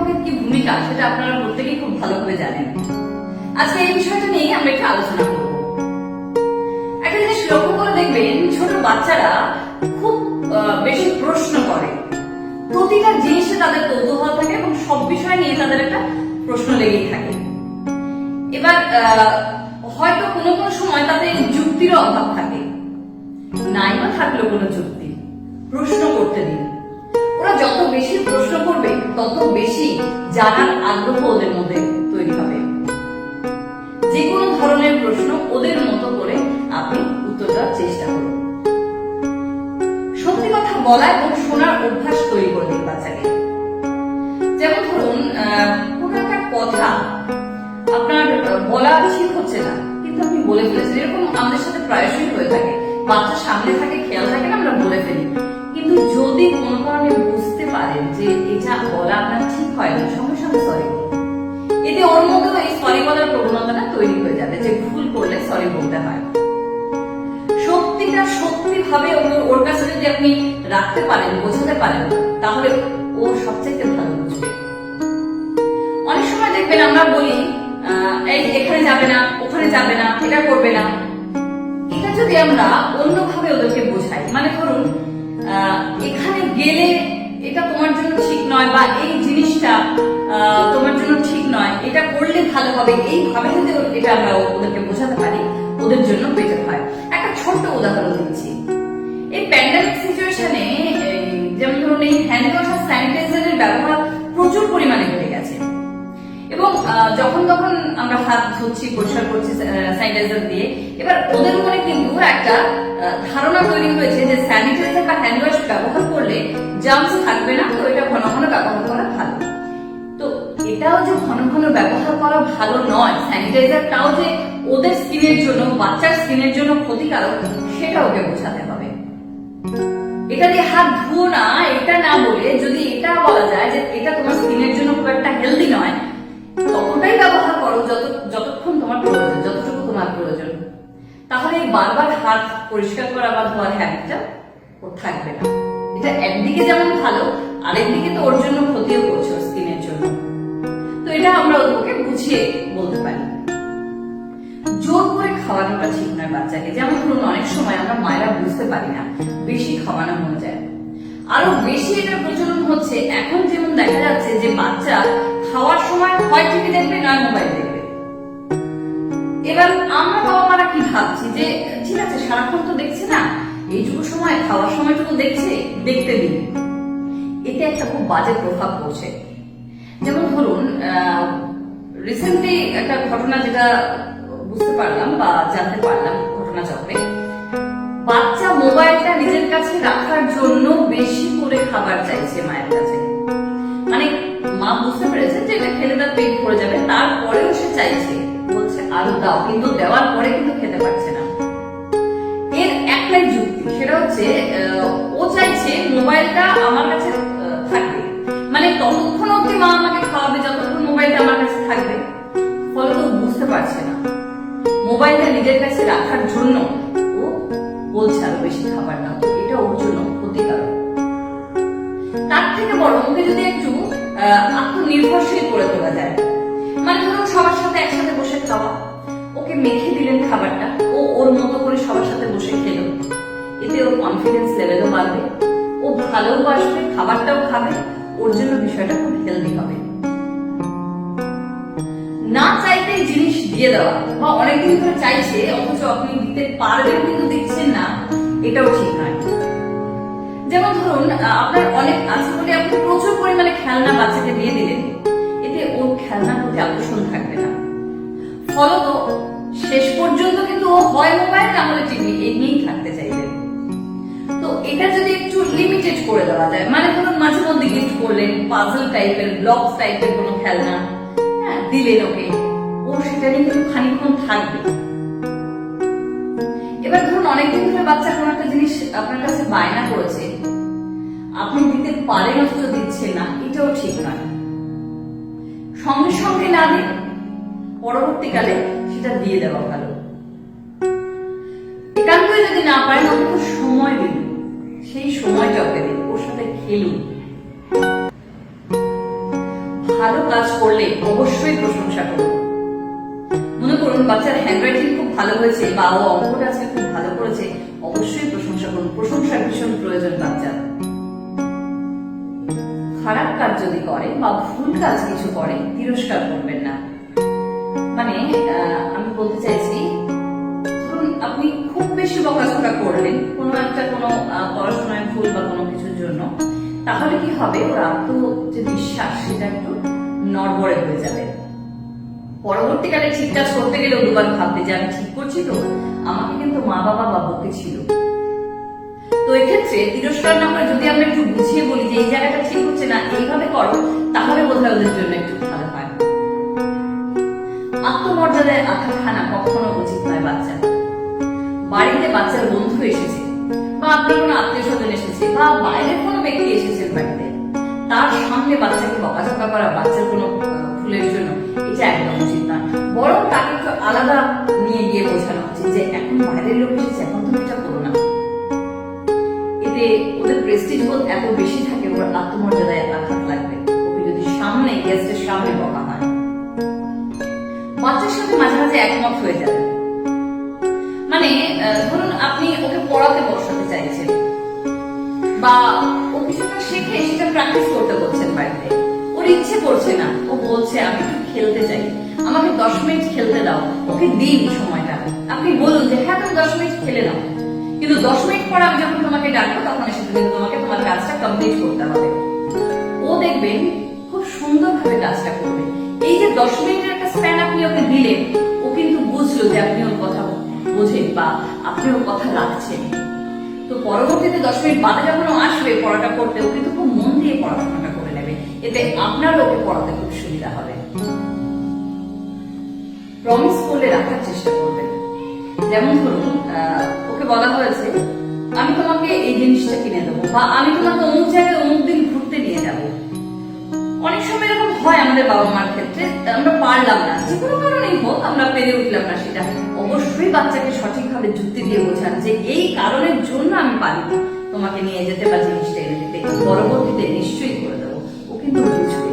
অভিভাবকের কি ভূমিকা সেটা আপনারা প্রত্যেকেই খুব ভালোভাবে জানেন। আজকে এই বিষয়টা নিয়ে আমরা একটু আলোচনা করব। একটা জিনিস লক্ষ্য করে দেখবেন, ছোট বাচ্চারা খুব বেশি প্রশ্ন করে। প্রতিটা জিনিসে তাদের কৌতূহল থাকে এবং সব বিষয় নিয়ে তাদের একটা প্রশ্ন লেগেই থাকে। এবার হয়তো কোনো কোনো সময় তাদের যুক্তিরও অভাব থাকে। নাই বা থাকল কোনো যুক্তি। প্রশ্ন করতে দিন। যত বেশি প্রশ্ন করবে, তত বেশি জানার আগ্রহ ওদের মধ্যে তৈরি হবে। যে কোনো ধরনের প্রশ্ন ওদের মতো করে আপনি উত্তর দেওয়ার চেষ্টা করুন। সত্যি কথা বলা এবং শোনার অভ্যাস তৈরি করে দিন বাচ্চাকে। যেমন ধরুন কোনো একটা কথা আপনার বলা ঠিক হচ্ছে না, কিন্তু আপনি বলে ফেলেছেন। এরকম আমাদের সাথে প্রায়শই হয়ে থাকে। বাচ্চা সামনে থাকে, খেয়াল থাকে না, আমরা বলে ফেলি। কিন্তু যদি কোনো কারণে বুঝতে পারেন যে এটা বলা আপনার ঠিক হয়নি সঙ্গে সঙ্গে সরি এতে ওর মধ্যেও এই সরি বলার প্রবণতাটা তৈরি হয়ে যাবে যে ভুল করলে সরি বলতে হয়। ভাবে ওর- কাছে যদি আপনি রাখতে পারেন, বোঝাতে পারেন, তাহলে ও সবচেয়ে ভালো বুঝবে। অনেক সময় দেখবেন আমরা বলি এই এখানে যাবে না, ওখানে যাবে না, এটা করবে না। এটা যদি আমরা অন্যভাবে ওদেরকে বোঝাই মানে ধরুন এখানে গেলে এটা তোমার জন্য ঠিক নয় বা এই জিনিসটা তোমার জন্য ঠিক নয়। এটা করলে ভালো হবে। এইভাবে যদি এটা আমরা ওদেরকে বোঝাতে পারি, ওদের জন্য বেটার হয়। একটা ছোট্ট উদাহরণ দিচ্ছি। এই প্যান্ডামিক সিচুয়েশনে যেমন ধরুন, এই হ্যান্ড ওয়াশ আর স্যানিটাইজারের ব্যবহার প্রচুর পরিমাণে বেড়ে গেছে। এবং যখন তখন আমরা হাত ধুচ্ছি, পরিষ্কার করছি স্যানিটাইজার দিয়ে, এবার ওদের মনে কিন্তু একটা ধারণা তৈরি হয়েছে যে স্যানিটাইজার বা হ্যান্ড ওয়াশ ব্যবহার করলে জার্মস থাকবে না, তো এটা ঘন ঘন ব্যবহার করা ভালো। তো এটাও যে ঘন ঘন ব্যবহার করা ভালো নয় স্যানিটাইজারটাও যে ওদের স্কিনের জন্য, বাচ্চার স্কিনের জন্য ক্ষতিকারক, সেটা ওকে বোঝাতে হবে। এটা দিয়ে হাত ধুও না, এটা না বলে যদি এটা বলা যায় যে এটা তোমার স্কিনের জন্য খুব একটা হেলদি নয়, ততটাই ব্যবহার করো যত যতক্ষণ তোমার প্রয়োজন, যতটুকু তোমার প্রয়োজন। তাহলে এই বারবার হাত পরিষ্কার করা বা ধোয়ার হ্যাবিটটা ওর থাকবে না। এটা একদিকে যেমন ভালো, আরেকদিকে তো ওর জন্য ক্ষতিও করছে স্কিনের জন্য। তো এটা আমরা ওকে বুঝিয়ে বলতে পারি। জোর করে খাওয়ানোটা ঠিক নয় বাচ্চাকে। যেমন ধরুন, অনেক সময় আমরা মায়েরা বুঝতে পারি না, বেশি খাওয়ানো হয়ে যায়। আরও বেশি এটার প্রচলন হচ্ছে, এখন যেমন দেখা যাচ্ছে যে বাচ্চা খাওয়ার সময় হয় টিভি দেখবে, নয় মোবাইল দেখবে। এবার আমরা বাবা মারা কি ভাবছি? যে, ঠিক আছে, সারাক্ষণ তো দেখছে না, এইটুকু সময়, খাওয়ার সময়টুকু দেখছে, দেখতে দিন এতে একটা খুব বাজে প্রভাব পড়ছে। যেমন ধরুন রিসেন্টলি একটা ঘটনা যেটা বুঝতে পারলাম বা জানতে পারলাম ঘটনা চক্রে বাচ্চা মোবাইলটা নিজের কাছে রাখার জন্য বেশি করে খাবার চাইছে মায়ের কাছে। মানে মা বুঝতে পেরেছে যে এটা খেলে তার পেট ভরে যাবে, তারপরেও সে চাইছে। আরও দাও, কিন্তু দেওয়ার পরে কিন্তু খেতে পারছে না। এর একটাই যুক্তি, সেটা হচ্ছে ও চাইছে মোবাইলটা আমার কাছে থাকবে। মানে ততক্ষণ অব্দি মা আমাকে খাওয়াবে, যতক্ষণ মোবাইলটা আমার কাছে থাকবে, ফলে তো বুঝতে পারছে না। মোবাইলটা নিজের কাছে রাখার জন্য মেখে দিলেন খাবারটা, ও ওর মতো করে সবার সাথে বসে খেলো। এতে ওর কনফিডেন্স লেভেলও বাড়বে, ও ভালোবাসবে খাবারটাও খাবে, ওর জন্য বিষয়টা খুব হেলদি হবে। না চাইতেই জিনিস দিয়ে দেওয়া, বা অনেকদিন ধরে চাইছে, অথচ আপনি দিতে পারবেন কিন্তু দিচ্ছেন না, এটাও ঠিক নয়। যেমন ধরুন আপনার অনেক আছে বলে আপনি প্রচুর পরিমাণে খেলনা বাচ্চাকে দিয়ে দিলেন, এতে ওর খেলনার প্রতি আকর্ষণ থাকবে না। ফলত শেষ পর্যন্ত কিন্তু ও হয় মোবাইল না হলে টিভি এই নিয়েই থাকতে চাইবে। তো এটা যদি একটু লিমিটেড করে দেওয়া যায় মানে ধরুন মাঝে মধ্যে গিফট করলেন পাজল টাইপের ব্লকস টাইপের কোনো খেলনা হ্যাঁ দিলেন ওকে ও সেটা নিয়ে কিন্তু খানিকক্ষণ থাকবে। এবার ধরুন অনেকদিন ধরে বাচ্চা কোনো একটা জিনিস আপনার কাছে বায়না করেছে, আপনি দিতে পারেন অথচ দিচ্ছেন না, এটাও ঠিক নয়। সঙ্গে সঙ্গে না দিন পরবর্তীকালে সেটা দিয়ে দেওয়া ভালো। একান্তই যদি না পারেন অন্তত সময় দিন। সেই সময়টাকে দিন, ওর সাথে খেলুন। ভালো কাজ করলে অবশ্যই প্রশংসা করুন। মনে করুন, বাচ্চার হ্যান্ডরাইটিং খুব ভালো হয়েছে, বা ও অঙ্কটা আজকে খুব ভালো করেছে, অবশ্যই প্রশংসা করুন। প্রশংসার ভীষণ প্রয়োজন বাচ্চার। খারাপ কাজ যদি করে, বা ভুল কাজ কিছু করে, তিরস্কার করবেন না। মানে আমি বলতে চাইছি, ধরুন আপনি খুব বেশি বকাঝকা করলেন, কোনো একটা কোনো পড়াশোনায় ভুল বা কোনো কিছুর জন্য, তাহলে কি হবে? ওর আত্ম যে বিশ্বাস সেটা একটু নড়বড়ে হয়ে যাবে। পরবর্তীকালে ঠিক কাজ করতে গেলে দুবার ভাববে যে আমি ঠিক করছি তো, আমাকে কিন্তু মা বাবা বা ছিল। তো এক্ষেত্রে তিরস্কার না করে যদি আমরা একটু বুঝিয়ে বলি যে এই জায়গাটা ঠিক হচ্ছে না, এইভাবে করো, তাহলে বোধহয় ওদের জন্য একটু হয় আত্মমর্যাদায় আঘাত হানা কখনো উচিত নয় বাচ্চা বাড়িতে বাচ্চার বন্ধু এসেছে, বা কোনো আত্মীয় স্বজন এসেছে, বা বাইরের কোনো ব্যক্তি বাড়িতে, তার সামনে বাচ্চাকে বকাঝকা করা বাচ্চার কোনো জন্য এটা একদম উচিত বরং তাকে একটু আলাদা নিয়ে গিয়ে বোঝানো উচিত যে এখন বাইরের লোক এসেছে, এখন তুমি এটা করো না। এতে ওদের প্রেস্টিজ বোধ এত বেশি থাকে, ওর আত্মমর্যাদায় আঘাত লাগবে। ওকে যদি সামনে গেস্টের সামনে বকা হয় বাচ্চার সাথে মাঝে মাঝে একমত হয়ে যাবে। মানে ধরুন আপনি ওকে পড়াতে বসাতে চাইছেন, বা ও কিছুটা শেখে, সেটা প্র্যাকটিস করতে বলছেন বাড়িতে। ওর ইচ্ছে করছে না। ও বলছে, আমি খেলতে চাই। আমাকে দশ মিনিট খেলতে দাও। ওকে দিন সময়টা। আপনি বলুন যে হ্যাঁ তুমি দশ মিনিট খেলে নাও। কিন্তু দশ মিনিট পর আমি যখন তোমাকে ডাকবো, তখন এসে তুমি তোমাকে তোমার কাজটা কমপ্লিট করতে হবে। ও দেখবেন খুব সুন্দরভাবে কাজটা করবে। এই যে দশ মিনিটের স্প্যান আপনি ওকে দিলেন, ও কিন্তু বুঝলো যে আপনি ওর কথা বোঝেন বা আপনি ওর কথা রাখছেন। তো পরবর্তীতে দশ মিনিট বাদে যখন আসবে পড়াটা করতে, ও কিন্তু খুব মন দিয়ে পড়াশোনাটা করে নেবে। এতে আপনার ওকে পড়াতে খুব সুবিধা হবে। প্রমিস করলে রাখার চেষ্টা করবেন। যেমন ধরুন ওকে বলা হয়েছে, আমি তোমাকে এই জিনিসটা কিনে দেবো বা আমি তোমাকে অমুক জায়গায় অমুক দিন ঘুরতে নিয়ে যাব। আমাদের বাবা মার ক্ষেত্রে আমরা পারলাম না। যে কোনো কারণেই হোক আমরা পেরে উঠলাম না সেটা। অবশ্যই বাচ্চাকে সঠিকভাবে যুক্তি দিয়ে বোঝান যে এই কারণের জন্য আমি পারি তোমাকে নিয়ে যেতে বা জিনিসটা এনে দিতে পরবর্তীতে নিশ্চয়ই করে দেবো। ও কিন্তু বুঝবে।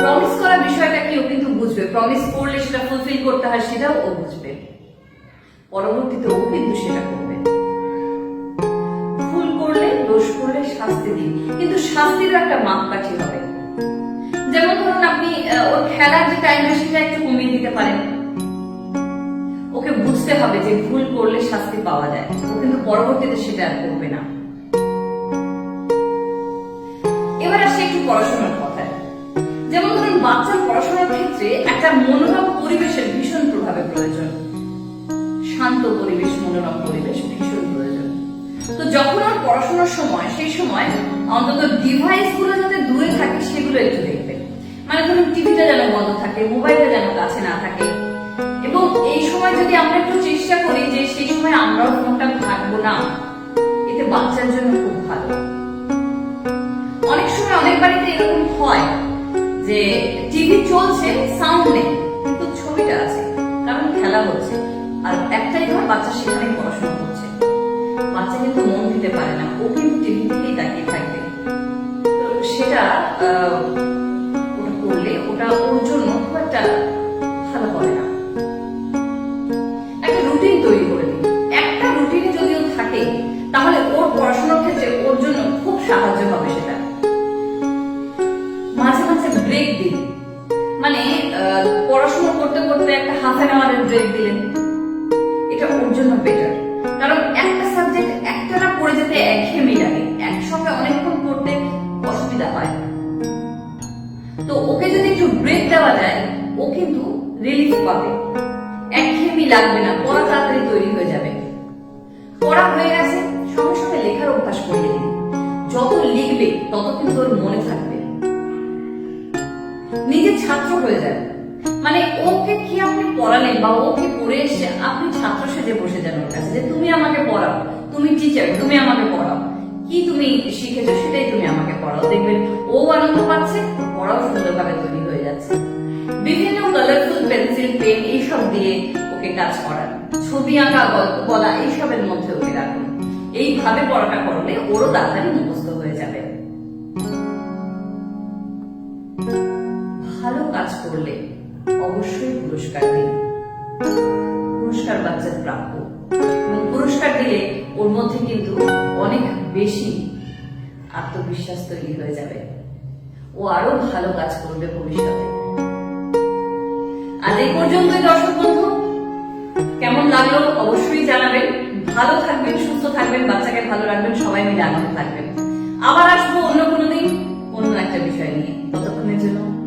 প্রমিস করা বিষয়টা কি ও কিন্তু বুঝবে। প্রমিস করলে সেটা ফুলফিল করতে হয় সেটাও ও বুঝবে। পরবর্তীতে ও কিন্তু সেটা করবে। ভুল করলে, দোষ করলে শাস্তি দিন। কিন্তু শাস্তির একটা মাপকাঠি হবে। যেমন ধরুন আপনি ওর খেলার যে টাইম সেটা একটু কমিয়ে দিতে পারেন। ওকে বুঝতে হবে যে ভুল করলে শাস্তি পাওয়া যায়। ও কিন্তু পরবর্তীতে সেটা আর করবে না। এবার আসি একটু পড়াশোনার কথায়। যেমন ধরুন, বাচ্চার পড়াশোনার ক্ষেত্রে একটা মনোরম পরিবেশের ভীষণ প্রভাবে প্রয়োজন। শান্ত পরিবেশ, মনোরম পরিবেশ ভীষণ প্রয়োজন। তো যখন ওর পড়াশোনার সময়, সেই সময় অন্তত ডিভাইসগুলো যাতে দূরে থাকে, সেগুলো একটু মানে টিভিটা যেন বন্ধ থাকে, মোবাইলটা যেন কাছে না থাকে। এবং এই সময় যদি আমরা একটু চেষ্টা করি যে সেই সময় আমরাও ফোনটা ঘাটবো না, এতে বাচ্চার জন্য খুব ভালো। অনেক সময় অনেক বাড়িতে এরকম হয় যে টিভি চলছে সাউন্ড নেই, কিন্তু ছবিটা আছে, কারণ খেলা হচ্ছে, আর একটাই ঘর বাচ্চা সেখানে পড়াশোনা করছে। বাচ্চা কিন্তু মন দিতে পারে না, ও কিন্তু টিভি দিকেই তাকিয়ে থাকবে। তো সেটা ওটা ওর জন্য খুব একটা ভালো হবে না। একটা রুটিন তৈরি করে দিন একটা রুটিনে ও থাকে, তাহলে ওর পড়াশোনার কিন্তু রিলিফ পাবে। একঘেয়েমি লাগবে না, পড়া তাড়াতাড়ি তৈরি হয়ে যাবে। পড়া হয়ে গেছে, সঙ্গে সঙ্গে লেখার অভ্যাস করিয়ে দিন যত লিখবে, তত কিন্তু ওর মনে থাকবে। নিজের ছাত্র হয়ে যাবে। মানে ওকে কি আপনি পড়ালেন বা ওকে পড়ে এসে আপনি ছাত্র সেজে বসে যান ওর কাছে যে, তুমি আমাকে পড়াও, তুমি টিচার তুমি আমাকে পড়াও। কি তুমি শিখেছো সেটাই তুমি আমাকে পড়াও দেখবেন পেন এইসব দিয়ে ওকে কাজ করান। ছবি আঁকা, গল্প বলা, এইসবের মধ্যে ওকে রাখুন। এইভাবে পড়াটা করলে ওরও তাড়াতাড়ি মুখস্থ হয়ে যাবে। ভালো কাজ করলে অবশ্যই পুরস্কার দিন। পুরস্কার বাচ্চার প্রাপ্য। এবং পুরস্কার দিলে ওর মধ্যে কিন্তু অনেক বেশি আত্মবিশ্বাস তৈরি হয়ে যাবে। ও আরও ভালো কাজ করবে ভবিষ্যতে। এই পর্যন্তই, দর্শক বন্ধু। কেমন লাগল অবশ্যই জানাবেন। ভালো থাকবেন, সুস্থ থাকবেন, বাচ্চাকে ভালো রাখবেন, সবাই মিলে আনন্দ থাকবেন। আবার আসব অন্য কোনো দিন, অন্য একটা বিষয় নিয়ে। ততক্ষণের জন্য